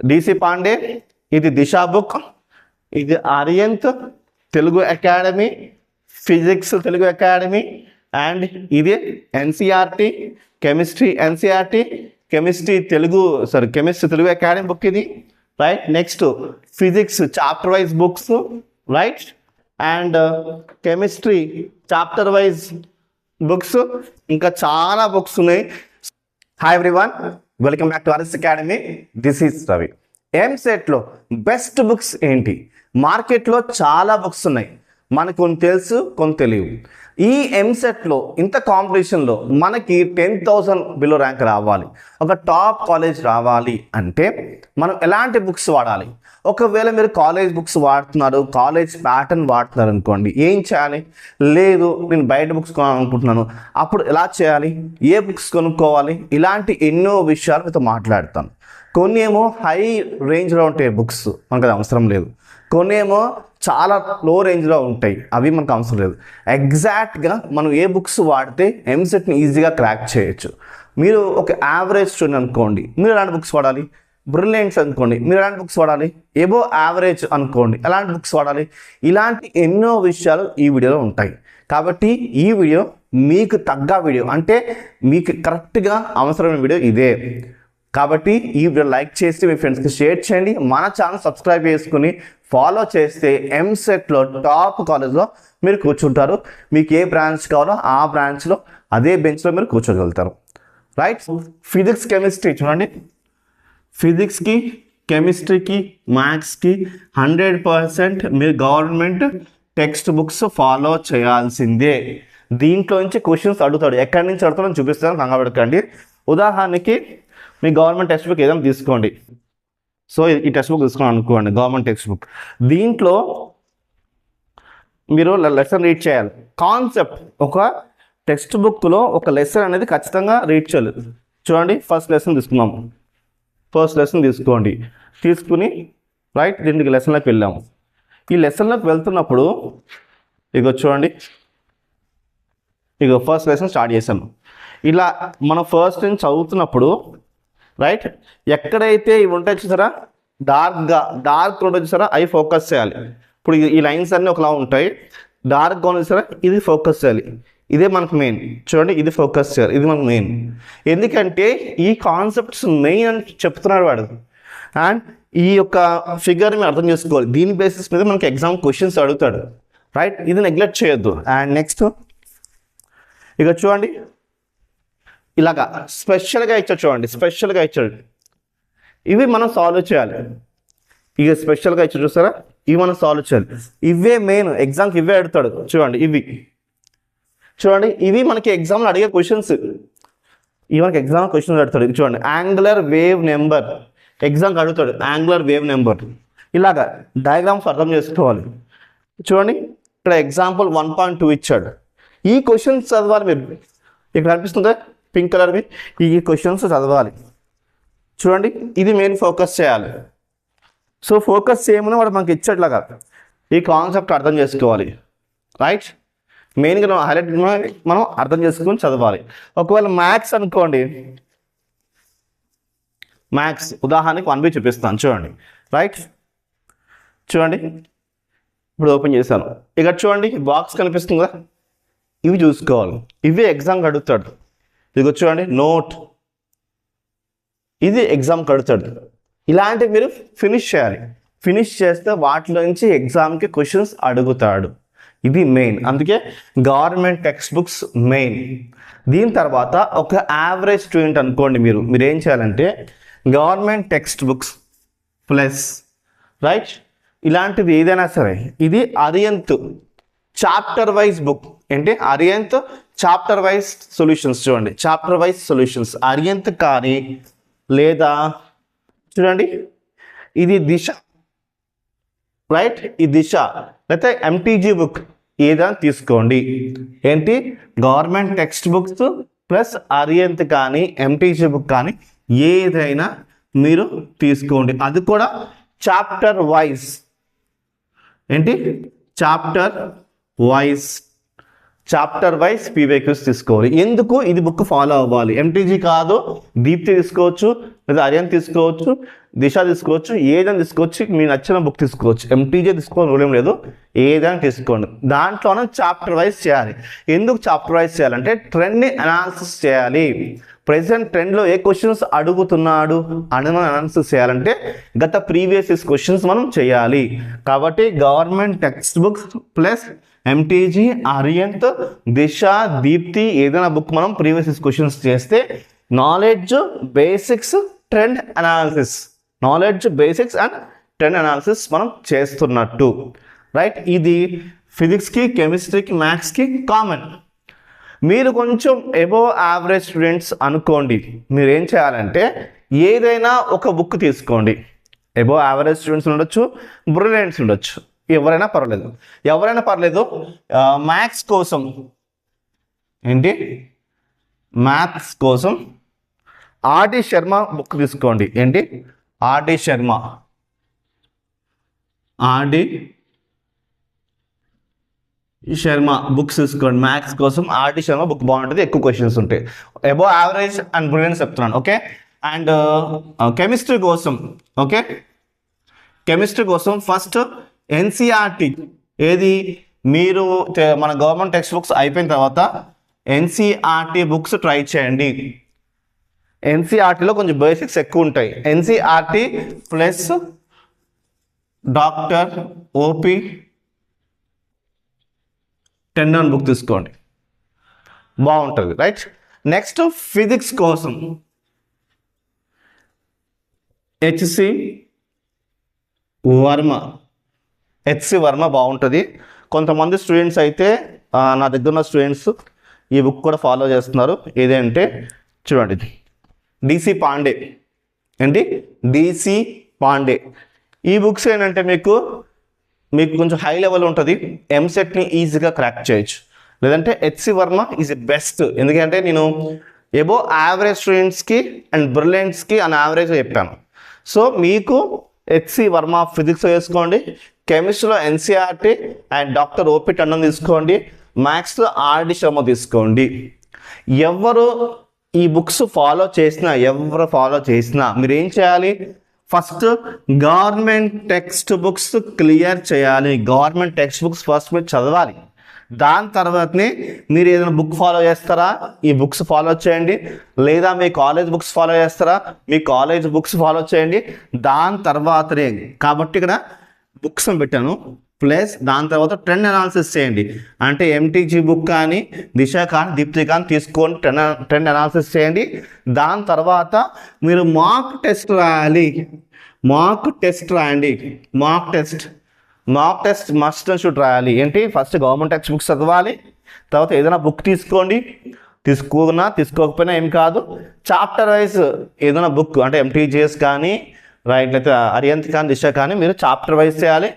DC Pandey ఇది Disha book ఇది Arihant Telugu academy physics Telugu academy and ఇది NCERT chemistry NCERT chemistry Telugu sorry chemistry Telugu academy book ఇది right next physics chapter wise books right and chemistry chapter wise books ఇంకా చాలా books ఉన్నాయి. Hi everyone welcome back to అరస్ academy this is Ravi ఎంసెట్లో best books ఏంటి? మార్కెట్లో చాలా books ఉన్నాయి. మనకు కొన్ని తెలుసు కొన్ని తెలియవు. ఈ ఎంసెట్లో ఇంత కాంపిటీషన్లో మనకి టెన్ థౌసండ్ బిలో ర్యాంక్ రావాలి. ఒక టాప్ కాలేజ్ రావాలి అంటే మనం ఎలాంటి బుక్స్ వాడాలి? ఒకవేళ మీరు కాలేజ్ బుక్స్ వాడుతున్నారు కాలేజ్ ప్యాటర్న్ వాడుతున్నారు అనుకోండి ఏం చేయాలి? లేదు నేను బయట బుక్స్ కొనాలనుకుంటున్నాను. అప్పుడు ఎలా చేయాలి? ఏ బుక్స్ కొనుక్కోవాలి? ఇలాంటి ఎన్నో విషయాలు మీతో మాట్లాడతాను. కొన్ని ఏమో హై రేంజ్లో ఉంటాయి బుక్స్ మనకు అది అవసరం లేదు. కొన్ని ఏమో చాలా లో రేంజ్లో ఉంటాయి. అవి మనకు అవసరం లేదు. ఎగ్జాక్ట్గా మనం ఏ బుక్స్ వాడితే ఎంసెట్ని ఈజీగా క్రాక్ చేయొచ్చు. మీరు ఒక యావరేజ్ స్టూడెంట్ అనుకోండి. మీరు ఎలాంటి బుక్స్ వాడాలి? బ్రిలియంట్స్ అనుకోండి. మీరు ఎలాంటి బుక్స్ వాడాలి? ఏబో యావరేజ్ అనుకోండి. ఎలాంటి బుక్స్ వాడాలి? ఇలాంటి ఎన్నో విషయాలు ఈ వీడియోలో ఉంటాయి. కాబట్టి ఈ వీడియో మీకు తగ్గ వీడియో. అంటే మీకు కరెక్ట్గా అవసరమైన వీడియో ఇదే. కాబట్టి ఈ వీడియో లైక్ చేసి మీ ఫ్రెండ్స్కి షేర్ చేయండి. మన ఛానల్ సబ్స్క్రైబ్ చేసుకుని ఫాలో చేస్తే ఎంసెట్లో టాప్ కాలేజ్లో మీరు కూర్చుంటారు. మీకు ఏ బ్రాంచ్ కావాలో ఆ బ్రాంచ్లో అదే బెంచ్లో మీరు కూర్చోగలుగుతారు. రైట్ ఫిజిక్స్ కెమిస్ట్రీ చూడండి. ఫిజిక్స్కి కెమిస్ట్రీకి మ్యాథ్స్కి హండ్రెడ్ పర్సెంట్ మీరు గవర్నమెంట్ టెక్స్ట్ బుక్స్ ఫాలో చేయాల్సిందే. దీంట్లో నుంచి క్వశ్చన్స్ అడుగుతాడు. ఎక్కడి నుంచి అడుగుతాడో చూపిస్తాను. కంగబెడకండి ఉదాహరణకి మీ గవర్నమెంట్ టెక్స్ట్ బుక్ ఏదైనా తీసుకోండి. సో ఈ టెక్స్ట్ బుక్ తీసుకుని అనుకోండి గవర్నమెంట్ టెక్స్ట్ బుక్. దీంట్లో మీరు లెసన్ రీడ్ చేయాలి. కాన్సెప్ట్ ఒక టెక్స్ట్ బుక్లో ఒక లెసన్ అనేది ఖచ్చితంగా రీడ్ చేయాలి. చూడండి ఫస్ట్ లెసన్ తీసుకున్నాము ఫస్ట్ లెసన్ తీసుకోండి. తీసుకుని రైట్ దీనికి లెసన్లోకి వెళ్ళాము. ఈ లెసన్లోకి వెళ్తున్నప్పుడు ఇగో చూడండి. ఇగో ఫస్ట్ లెసన్ స్టార్ట్ చేశాను. ఇలా మనం ఫస్ట్ నుంచి చదువుతున్నప్పుడు రైట్ ఎక్కడైతే ఇవి ఉంటాయి చూసారా? డార్క్గా డార్క్ ఉంటుంది చూసారా? అవి ఫోకస్ చేయాలి. ఇప్పుడు ఈ- లైన్స్ అన్నీ ఒకలా ఉంటాయి. డార్క్గా ఉంది చూసారా? ఇది ఫోకస్ చేయాలి. ఇదే మనకు మెయిన్ చూడండి ఇది ఫోకస్ చేయాలి. ఇది మనకు మెయిన్ ఎందుకంటే ఈ కాన్సెప్ట్స్ మెయిన్ అని చెప్తున్నాడు వాడు. అండ్ ఈ యొక్క ఫిగర్ మీరు అర్థం చేసుకోవాలి. దీని బేసిస్ మీద మనకి ఎగ్జామ్ క్వశ్చన్స్ అడుగుతాడు. రైట్ ఇది నెగ్లెక్ట్ చేయొద్దు. అండ్ నెక్స్ట్ ఇక చూడండి. ఇలాగా స్పెషల్గా ఇచ్చాడు చూడండి స్పెషల్గా ఇచ్చాడు ఇవి మనం సాల్వ్ చేయాలి. ఇక స్పెషల్గా ఇచ్చాడు చూస్తారా ఇవి మనం సాల్వ్ చేయాలి. ఇవే మెయిన్ ఎగ్జామ్కి ఇవే అడుగుతాడు చూడండి ఇవి. చూడండి ఇవి మనకి ఎగ్జామ్లో అడిగే క్వశ్చన్స్ ఇవి మనకి ఎగ్జామ్ క్వశ్చన్స్ అడుగుతాడు చూడండి యాంగులర్ వేవ్ నెంబర్ ఎగ్జామ్కి అడుగుతాడు యాంగులర్ వేవ్ నెంబర్ ఇలాగా డయాగ్రామ్స్ అర్థం చేసుకోవాలి. చూడండి ఇక్కడ ఎగ్జాంపుల్ వన్ పాయింట్ టూ ఇచ్చాడు. ఈ క్వశ్చన్స్ చదవాలి మీరు. ఇక్కడ అనిపిస్తుందా? పింక్ కలర్వి ఈ క్వశ్చన్స్ చదవాలి. చూడండి ఇది మెయిన్ ఫోకస్ చేయాలి. సో ఫోకస్ చేయమని వాడు మనకి ఇచ్చేట్లాగా. ఈ కాన్సెప్ట్ అర్థం చేసుకోవాలి. రైట్ మెయిన్గా హైలైట్ మనం అర్థం చేసుకొని చదవాలి. ఒకవేళ మ్యాథ్స్ అనుకోండి. మ్యాథ్స్ ఉదాహరణకి వన్ బి చూపిస్తాను. చూడండి. రైట్ చూడండి. ఇప్పుడు ఓపెన్ చేశాను. ఇక్కడ చూడండి బాక్స్ కనిపిస్తుంది కదా? ఇవి చూసుకోవాలి. ఇవి ఎగ్జామ్కి అడుగుతాడు. ఇది చూడండి నోట్ ఇది ఎగ్జామ్ అడుగుతాడు ఇలాంటివి మీరు ఫినిష్ చేయాలి. ఫినిష్ చేస్తే వాటిలో నుంచి ఎగ్జామ్కి క్వశ్చన్స్ అడుగుతాడు. ఇది మెయిన్ అందుకే గవర్నమెంట్ టెక్స్ట్ బుక్స్ మెయిన్ దీని తర్వాత ఒక యావరేజ్ స్టూడెంట్ అనుకోండి మీరు. మీరు ఏం చేయాలంటే government text books plus right ఇలాంటిది ఏదైనా సరే. ఇది అరియంత్ చాప్టర్ వైజ్ బుక్ ఏంటి? అరియంత్ చాప్టర్ వైజ్ సొల్యూషన్స్ చూడండి. చాప్టర్ వైజ్ సొల్యూషన్స్ అరియంత్ కానీ లేదా చూడండి. ఇది దిశ. రైట్ ఈ దిశ. లేకపోతే ఎంటీజీ బుక్ ఏదైనా తీసుకోండి. ఏంటి? Government text books plus Arihant కానీ ఎంటీజీ బుక్ కానీ ఏదైనా మీరు తీసుకోండి. అది కూడా చాప్టర్ వైజ్ ఏంటి? Chapter wise chapter wise PYQs తీసుకోవాలి. ఎందుకు? ఇది బుక్ ఫాలో అవ్వాలి. ఎంటీజీ కాదు దీప్తి తీసుకోవచ్చు లేదా అరియన్ తీసుకోవచ్చు దిశ తీసుకోవచ్చు ఏదైనా తీసుకోవచ్చు మీ నచ్చిన బుక్ తీసుకోవచ్చు. ఎంటీజీ తీసుకోవాలి రూల్ ఏం లేదు. ఏదైనా తీసుకోండి. దాంట్లోనే చాప్టర్ వైజ్ చేయాలి. ఎందుకు చాప్టర్ వైజ్ చేయాలంటే ట్రెండ్ని అనాలిసిస్ చేయాలి. ప్రజెంట్ ట్రెండ్లో ఏ క్వశ్చన్స్ అడుగుతున్నాడు అని మనం అనాలిసిస్ చేయాలంటే గత ప్రీవియస్ క్వశ్చన్స్ మనం చేయాలి. కాబట్టి government text books plus MTG Arihant Disha Deepti ఏదైనా బుక్ మనం ప్రీవియస్ క్వశ్చన్స్ చేస్తే knowledge basics trend analysis knowledge basics and trend analysis మనం చేస్తున్నట్టు. రైట్ ఇది ఫిజిక్స్కి కెమిస్ట్రీకి మ్యాథ్స్కి కామన్ మీరు కొంచెం ఎబో యావరేజ్ స్టూడెంట్స్ అనుకోండి. మీరు ఏం చేయాలంటే ఏదైనా ఒక బుక్ తీసుకోండి. ఎబో యావరేజ్ స్టూడెంట్స్ ఉండొచ్చు బ్రిలియంట్స్ ఉండొచ్చు. ఎవరైనా పర్వాలేదు. ఎవరైనా పర్లేదు మ్యాథ్స్ కోసం ఏంటి? మ్యాథ్స్ కోసం ఆర్డి శర్మ బుక్ తీసుకోండి. ఏంటి? RD Sharma. RD Sharma books తీసుకోండి. మ్యాథ్స్ కోసం ఆర్డి శర్మ బుక్ బాగుంటుంది. ఎక్కువ క్వశ్చన్స్ ఉంటాయి. అబో యావరేజ్ అండ్ బ్రిలియన్స్ చెప్తున్నాను ఓకే అండ్ కెమిస్ట్రీ కోసం ఓకే కెమిస్ట్రీ కోసం ఫస్ట్ ఎన్సీఆర్టీ ఏది? మీరు మన గవర్నమెంట్ టెక్స్ట్ బుక్స్ అయిపోయిన తర్వాత ఎన్సీఆర్టీ బుక్స్ ట్రై చేయండి. ఎన్సీఆర్టీలో కొంచెం బేసిక్స్ ఎక్కువ ఉంటాయి. NCERT plus doctor OP Tandon book తీసుకోండి. బాగుంటుంది రైట్? నెక్స్ట్ ఫిజిక్స్ కోసం హెచ్సి వర్మ హెచ్సి వర్మ బాగుంటుంది. కొంతమంది స్టూడెంట్స్ అయితే నా దగ్గర ఉన్న స్టూడెంట్స్ ఈ బుక్ కూడా ఫాలో చేస్తున్నారు. ఏదంటే చూడండి డిసి పాండే ఏంటి? డిసి పాండే ఈ బుక్స్ ఏంటంటే మీకు మీకు కొంచెం హై లెవెల్ ఉంటుంది. ఎంసెట్ని ఈజీగా క్రాక్ చేయొచ్చు. లేదంటే HC Verma is a best ఎందుకంటే నేను ఎబో యావరేజ్ స్టూడెంట్స్కి అండ్ బ్రిలియంట్స్కి అని యావరేజ్ చెప్పాను. సో మీకు హెచ్సి వర్మ ఫిజిక్స్ వేసుకోండి. కెమిస్ట్రీలో NCERT and doctor OP Tandon తీసుకోండి మ్యాథ్స్లో ఆర్డి శర్మ తీసుకోండి. ఎవరు ఈ బుక్స్ ఫాలో చేసినా ఎవరు ఫాలో చేసినా మీరు ఏం చేయాలి? First government text books clear చేయాలి. గవర్నమెంట్ టెక్స్ట్ బుక్స్ ఫస్ట్ మీరు చదవాలి. దాని తర్వాతనే మీరు ఏదైనా బుక్ ఫాలో చేస్తారా? ఈ బుక్స్ ఫాలో చేయండి. లేదా మీ కాలేజ్ బుక్స్ ఫాలో చేస్తారా? మీ కాలేజ్ బుక్స్ ఫాలో చేయండి. దాని తర్వాతనే కాబట్టి ఇక్కడ బుక్స్ పెట్టాను. ప్లస్ దాని తర్వాత ట్రెండ్ అనాలిసిస్ చేయండి. అంటే ఎంటీజీ బుక్ కానీ దిశ కానీ దీప్తి కానీ తీసుకొని ట్రెండ్ ట్రెండ్ అనాలిసిస్ చేయండి. దాని తర్వాత మీరు మాక్ టెస్ట్ రాయాలి. మాక్ టెస్ట్ రాయండి. Mock test mock test must and should రాయాలి. ఏంటి? ఫస్ట్ గవర్నమెంట్ టెక్స్ట్ బుక్స్ చదవాలి. తర్వాత ఏదైనా బుక్ తీసుకోండి. తీసుకున్నా తీసుకోకపోయినా ఏం కాదు. చాప్టర్ వైజ్ ఏదైనా బుక్ అంటే ఎంటీజీఎస్ కానీ రైట్ అయితే అరియంత్ కానీ దిశ కానీ మీరు చాప్టర్ వైజ్ చేయాలి.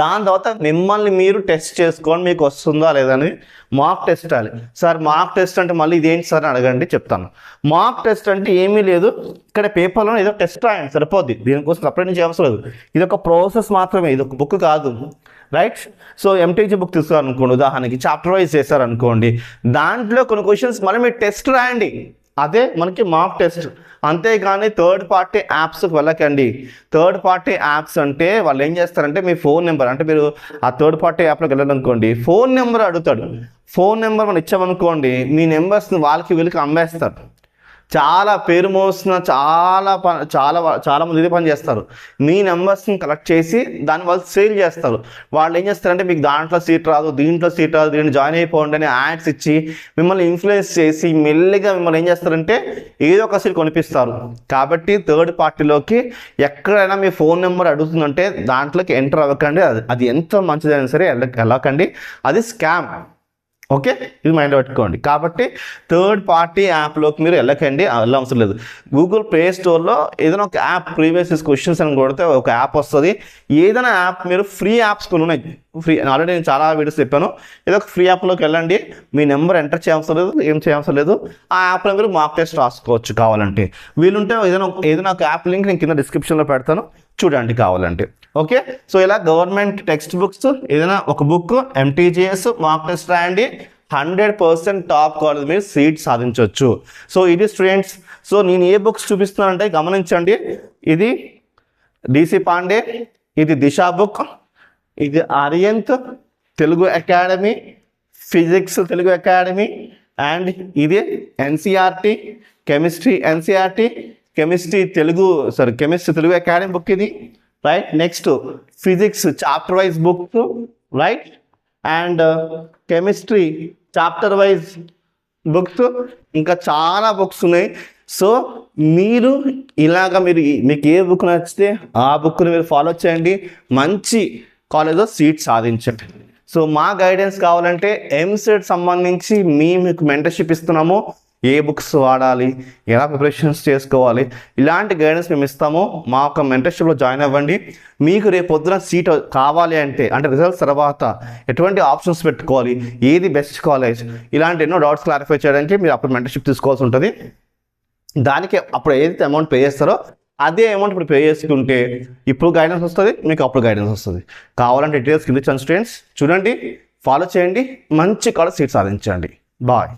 దాని తర్వాత మిమ్మల్ని మీరు టెస్ట్ చేసుకోండి మీకు వస్తుందా లేదని మాక్ టెస్ట్ చేయాలి సార్ మాక్ టెస్ట్ అంటే మళ్ళీ ఇదేంటి సార్ అని అడగండి చెప్తాను. మాక్ టెస్ట్ అంటే ఏమీ లేదు. ఇక్కడ పేపర్లో ఏదో టెస్ట్ రాయండి సరిపోద్ది. దీనికోసం సపరేట్ నుంచి అవసరం లేదు. ఇది ఒక ప్రాసెస్ మాత్రమే ఇది ఒక బుక్ కాదు. రైట్ సో ఎంటీజీ బుక్ తీసుకోవాలనుకోండి ఉదాహరణకి చాప్టర్ వైజ్ చేశారనుకోండి దాంట్లో కొన్ని క్వశ్చన్స్ మళ్ళీ మీరు టెస్ట్ రాయండి. అదే మనకి మాక్ టెస్ట్ అంతేగాని థర్డ్ పార్టీ యాప్స్కి వెళ్ళకండి. థర్డ్ పార్టీ యాప్స్ అంటే వాళ్ళు ఏం చేస్తారంటే మీ ఫోన్ నెంబర్ అంటే మీరు ఆ థర్డ్ పార్టీ యాప్లోకి వెళ్ళాలనుకోండి. ఫోన్ నెంబర్ అడుగుతాడు. ఫోన్ నెంబర్ మనం ఇచ్చామనుకోండి మీ నెంబర్స్ని వాళ్ళకి వీళ్ళకి అమ్మేస్తారు. చాలా పేరు మోసిన చాలా ప చాలా చాలా మంది ఇదే పని చేస్తారు. మీ నెంబర్స్ని కలెక్ట్ చేసి దాన్ని వాళ్ళు సేల్ చేస్తారు. వాళ్ళు ఏం చేస్తారంటే మీకు దాంట్లో సీట్ రాదు దీంట్లో సీట్ రాదు దీన్ని జాయిన్ అయిపోండి అని యాడ్స్ ఇచ్చి మిమ్మల్ని ఇన్ఫ్లుయెన్స్ చేసి మెల్లిగా మిమ్మల్ని ఏం చేస్తారంటే ఏదో ఒక సీట్ కొనిపిస్తారు. కాబట్టి థర్డ్ పార్టీలోకి ఎక్కడైనా మీ ఫోన్ నెంబర్ అడుగుతుందంటే దాంట్లోకి ఎంటర్ అవ్వకండి. అది అది ఎంత మంచిదైనా సరే వెళ్ళకండి అది స్కామ్. ఓకే? ఇది మైండ్ పెట్టుకోండి. కాబట్టి థర్డ్ పార్టీ యాప్లోకి మీరు వెళ్ళకండి. వెళ్ళ అవసరం లేదు. గూగుల్ ప్లే స్టోర్లో ఏదైనా ఒక యాప్ ప్రీవియస్ క్వశ్చన్స్ అని కొడితే ఒక యాప్ వస్తుంది. ఏదైనా యాప్ మీరు ఫ్రీ యాప్స్ కొన్ని ఉన్నాయి. ఫ్రీ ఆల్రెడీ నేను చాలా వీడియోస్ చెప్పాను. ఏదో ఒక ఫ్రీ యాప్లోకి వెళ్ళండి. మీ నెంబర్ ఎంటర్ చేయవసరం లేదు. ఏం చేయవసరం లేదు. ఆ యాప్లో మీరు మాక్ టెస్ట్ రాసుకోవచ్చు కావాలంటే. వీలుంటే ఏదైనా ఏదైనా ఒక యాప్ లింక్ నేను కింద డిస్క్రిప్షన్లో పెడతాను. చూడండి కావాలంటే. ఓకే సో ఇలా గవర్నమెంట్ టెక్స్ట్ బుక్స్ ఏదైనా ఒక బుక్ ఎంటీజీఎస్ మాక్ టెస్ట్ రాయండి. హండ్రెడ్ పర్సెంట్ టాప్ కాలేజ్ మీరు సీట్ సాధించవచ్చు సో ఇది స్టూడెంట్స్ సో నేను ఏ బుక్స్ చూపిస్తున్నానంటే గమనించండి. ఇది డిసి పాండే ఇది దిశా బుక్ ఇది Arihant Telugu academy physics Telugu academy and ఇది NCERT chemistry NCERT chemistry Telugu sorry chemistry Telugu academy book ఇది right next physics chapter wise books right and chemistry chapter wise books ఇంకా చాలా books ఉన్నాయి. So మీరు ఇలాగ మీరు మీకు ఏ book నచ్చితే ఆ బుక్ని మీరు ఫాలో చేయండి. మంచి కాలేజ్లో సీట్ సాధించండి. సో మా గైడెన్స్ కావాలంటే ఎంసెట్ సంబంధించి మీ మీకు మెంటర్షిప్ ఇస్తున్నాము. ఏ బుక్స్ వాడాలి? ఎలా ప్రిపరేషన్స్ చేసుకోవాలి? ఇలాంటి గైడెన్స్ మేము ఇస్తాము. మా యొక్క మెంటర్షిప్లో జాయిన్ అవ్వండి. మీకు రేపు పొద్దున సీట్ కావాలి అంటే అంటే రిజల్ట్స్ తర్వాత ఎటువంటి ఆప్షన్స్ పెట్టుకోవాలి? ఏది బెస్ట్ కాలేజ్ ఇలాంటి ఎన్నో డౌట్స్ క్లారిఫై చేయడానికి మీరు అప్పుడు మెంటర్షిప్ తీసుకోవాల్సి ఉంటుంది. దానికి అప్పుడు ఏదైతే అమౌంట్ పే చేస్తారో అదే అమౌంట్ ఇప్పుడు పే చేసుకుంటే ఇప్పుడు గైడెన్స్ వస్తుంది మీకు అప్పుడు గైడెన్స్ వస్తుంది. కావాలంటే డీటెయిల్స్ కింద స్టూడెంట్స్ చూడండి ఫాలో చేయండి. మంచి కాలేజ్ సీట్ సాధించండి. బాయ్